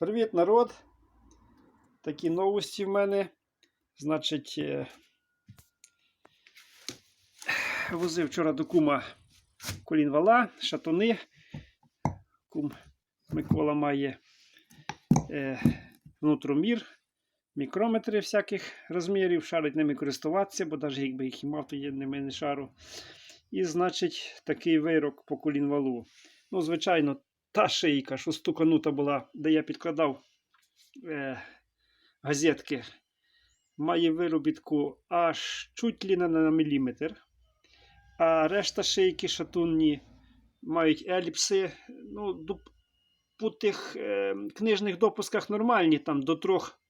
Привіт, народ! Такі новості в мене. Значить, е, возив вчора до кума колінвала, шатуни. Кум Микола має е, внутромір, мікрометри всяких розмірів, шарить ними користуватися, бо навіть якби їх і мав, то ними не шару. І, значить, такий вирок по колінвалу. Ну, звичайно, та шийка, що стуканута була, де я підкладав е, газетки, має виробітку аж чуть ли не на міліметр. А решта шийки шатунні мають еліпси. Ну, до, по тих е, книжних допусках нормальні, там до трьох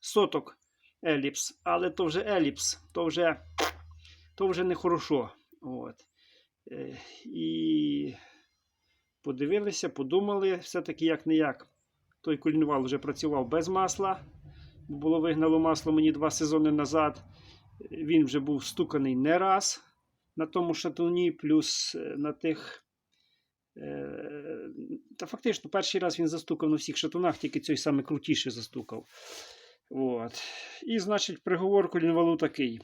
соток еліпс. Але то вже еліпс, то вже, то вже не хорошо. От. Е, і подивилися, подумали, все-таки як не як. Той колінвал вже працював без масла. Було вигнало масло мені два сезони назад. Він вже був стуканий не раз на тому шатуні, плюс е, на тих. е, Та фактично, перший раз він застукав на всіх шатунах, тільки цей саме крутіше застукав. От. І, значить, приговор колінвалу такий: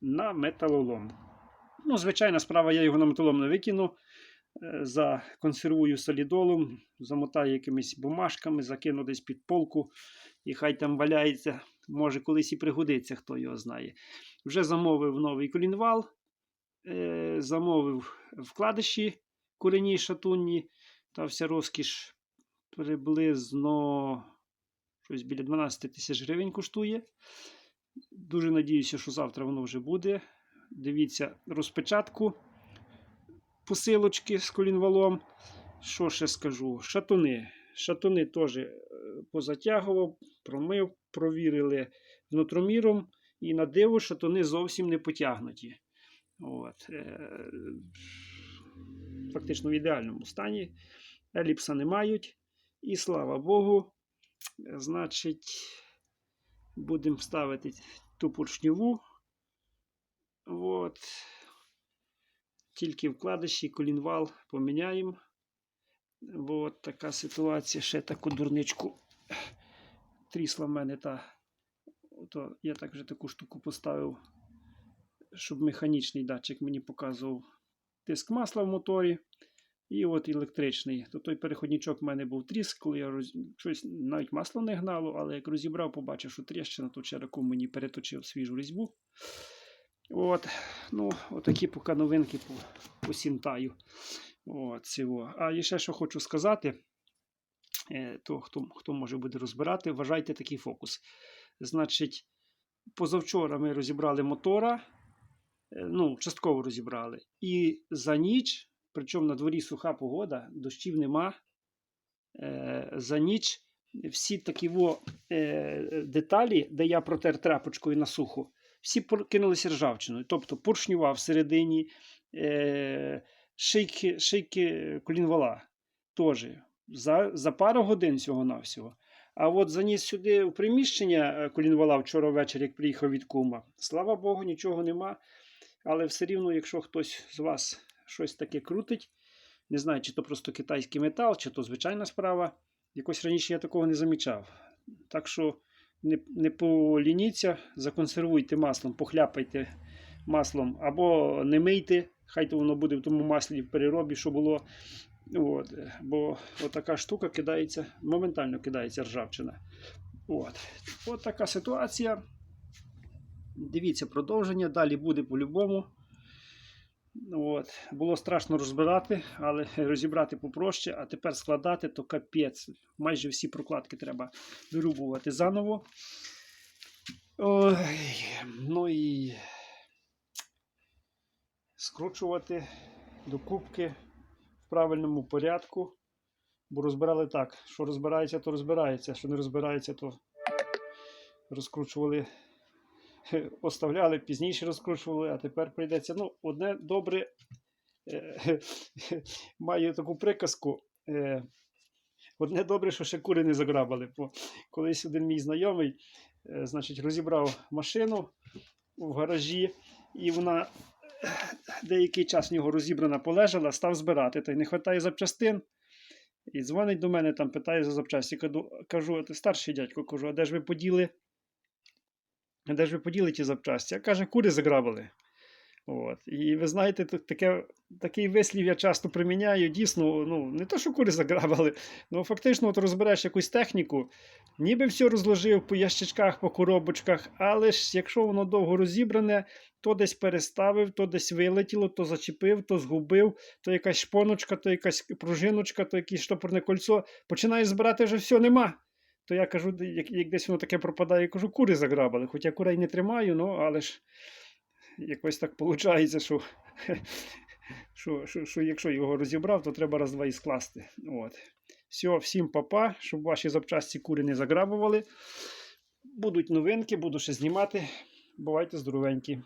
на металолом. Ну, звичайна справа, я його на металолом не викину законсервую солідолом, замотаю якимись бумажками, закину десь під полку, і хай там валяється. Може, колись і пригодиться, хто його знає. Вже замовив новий колінвал, е, замовив вкладиші курені шатунні, та вся розкіш приблизно щось біля 12 тисяч гривень коштує. Дуже надіюся, що завтра воно вже буде. Дивіться розпечатку посилочки з колінвалом. Що ще скажу? Шатуни. Шатуни теж е, позатягував, промив, провірили внутроміром. І на диво шатуни зовсім не потягнуті. От. е, Фактично в ідеальному стані. Еліпса не мають. І слава Богу, значить, будемо ставити ту поршньову. От. Тільки вкладиші, колінвал поміняємо. От така ситуація. Ще таку дурничку трісла в мене та. То я так вже таку штуку поставив, щоб механічний датчик мені показував тиск масла в моторі. І от електричний. То той переходничок в мене був тріск, коли я роз... щось навіть масло не гнало, але як розібрав, побачив, що тріщина, то чераку мені переточив свіжу різьбу. От, ну, отакі поки новинки по, по сінтаю. От, цього. А ще що хочу сказати, е, то хто, хто може буде розбирати, вважайте такий фокус. Значить, позавчора ми розібрали мотора, е, ну, частково розібрали. І за ніч, причому на дворі суха погода, дощів нема. Е, за ніч всі такі во, деталі, де я протер тряпочкою на суху, всі кинулися ржавчиною. Тобто поршнюва всередині, е, шийки, шийки колінвала теж за, за пару годин всього-навсього. А от заніс сюди в приміщення е, колінвала вчора ввечері, як приїхав від кума. Слава Богу, нічого нема. Але все рівно, якщо хтось з вас щось таке крутить, не знаю, чи то просто китайський метал, чи то звичайна справа. Якось раніше я такого не замічав. Так що не, не полініться, законсервуйте маслом, похляпайте маслом або не мийте, хай то воно буде в тому маслі в переробі, що було. От, бо така штука кидається, моментально кидається ржавчина. От. От така ситуація. Дивіться продовження, далі буде по-любому. От. Було страшно розбирати, але розібрати попроще, а тепер складати то капець. Майже всі прокладки треба вирубувати заново. Ой, ну і скручувати до кубки в правильному порядку. Бо розбирали так, що розбирається, то розбирається, що не розбирається, то розкручували оставляли, пізніше розкручували, а тепер прийдеться. Ну, одне добре е, маю таку приказку. Е, Одне добре, що ще кури не заграбали. Бо колись один мій знайомий е, значить, розібрав машину в гаражі, і вона деякий час в нього розібрана полежала, став збирати. Та й не вистачає запчастин. І дзвонить до мене, там питає за запчасті. Кажу, «А ти старший дядько, кажу, а де ж ви поділи? Де ж ви поділи ті запчасті? А каже, кури заграбили. От. І ви знаєте, таке, такий вислів я часто приміняю. Дійсно, ну, не то, що кури заграбили, ну фактично от розбереш якусь техніку, ніби все розложив по ящичках, по коробочках, але ж якщо воно довго розібране, то десь переставив, то десь вилетіло, то зачепив, то згубив, то якась шпоночка, то якась пружиночка, то якесь штопорне кольцо. Починаєш збирати, вже все нема. То я кажу, як, як десь воно таке пропадає, я кажу, кури заграбили. Хоча курей не тримаю, ну але ж якось так виходить, що, що, що, що якщо його розібрав, то треба раз-два і скласти. От. Все, всім папа, щоб ваші запчасті кури не заграбували. Будуть новинки, буду ще знімати. Бувайте здоровенькі.